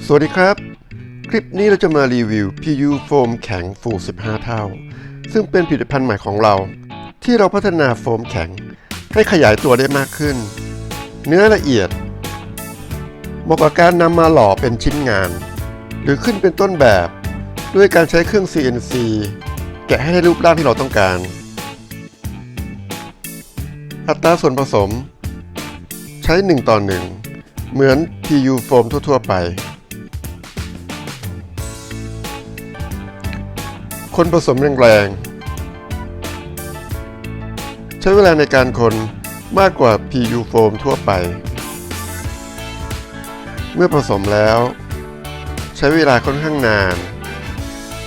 สวัสดีครับ คลิปนี้เราจะมารีวิว PU โฟมแข็งฟู15 เท่า ซึ่งเป็นผลิตภัณฑ์ใหม่ของเรา ที่เราพัฒนาโฟมแข็ง ให้ขยายตัวได้มากขึ้น เนื้อละเอียดเหมาะกับการนำมาหล่อเป็นชิ้นงาน หรือขึ้นเป็นต้นแบบ ด้วยการใช้เครื่อง CNC แกะให้ได้รูปร่างที่เราต้องการ อัตราส่วนผสม ใช้ 1 ต่อ 1 เหมือน PU โฟมทั่ว ๆ ไป คนผสมแรงๆ ใช้เวลาในการคนมากกว่า PU โฟมทั่วไป เมื่อผสมแล้ว ใช้เวลาค่อนข้างนาน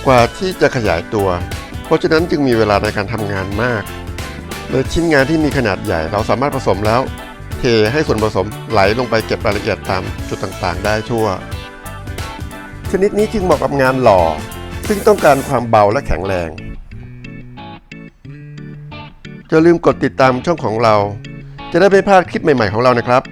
กว่าที่จะขยายตัว เพราะฉะนั้นจึงมีเวลาในการทำงานมากเลยชิ้นงานที่มีขนาดใหญ่เราสามารถผสมแล้ว เทให้ส่วนผสมไหลลงไปเก็บรายละเอียดตามจุดต่างๆ ได้ทั่ว ชนิดนี้จึงเหมาะกับงานหล่อ ซึ่งต้องการความเบาและแข็งแรงอย่าลืมกดติดตามช่องของเรา จะได้ไม่พลาดคลิปใหม่ๆของเรานะครับ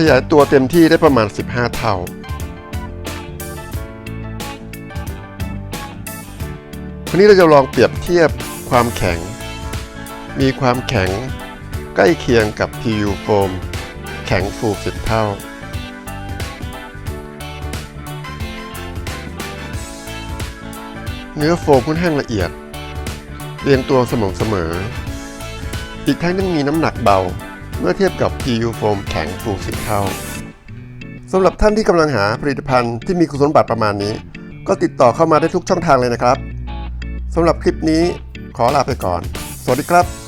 ขยายตัวเต็มที่ได้ประมาณ 15 เท่าวันนี้เราจะลองเปรียบเทียบความแข็ง มีความแข็งใกล้เคียงกับ PU โฟมแข็งฟู10เท่า เนื้อโฟมค่อนข้างละเอียด เรียงตัวสม่ำเสมอ อีกทั้งยังมีน้ำหนักเบา เมื่อเทียบกับ PU โฟมแข็งสูง10เท่าสำหรับท่านที่กำลังหาผลิตภัณฑ์ที่มีคุณสมบัติประมาณนี้ ก็ติดต่อเข้ามาได้ทุกช่องทางเลยนะครับสำหรับคลิปนี้ขอลาไปก่อน สวัสดีครับ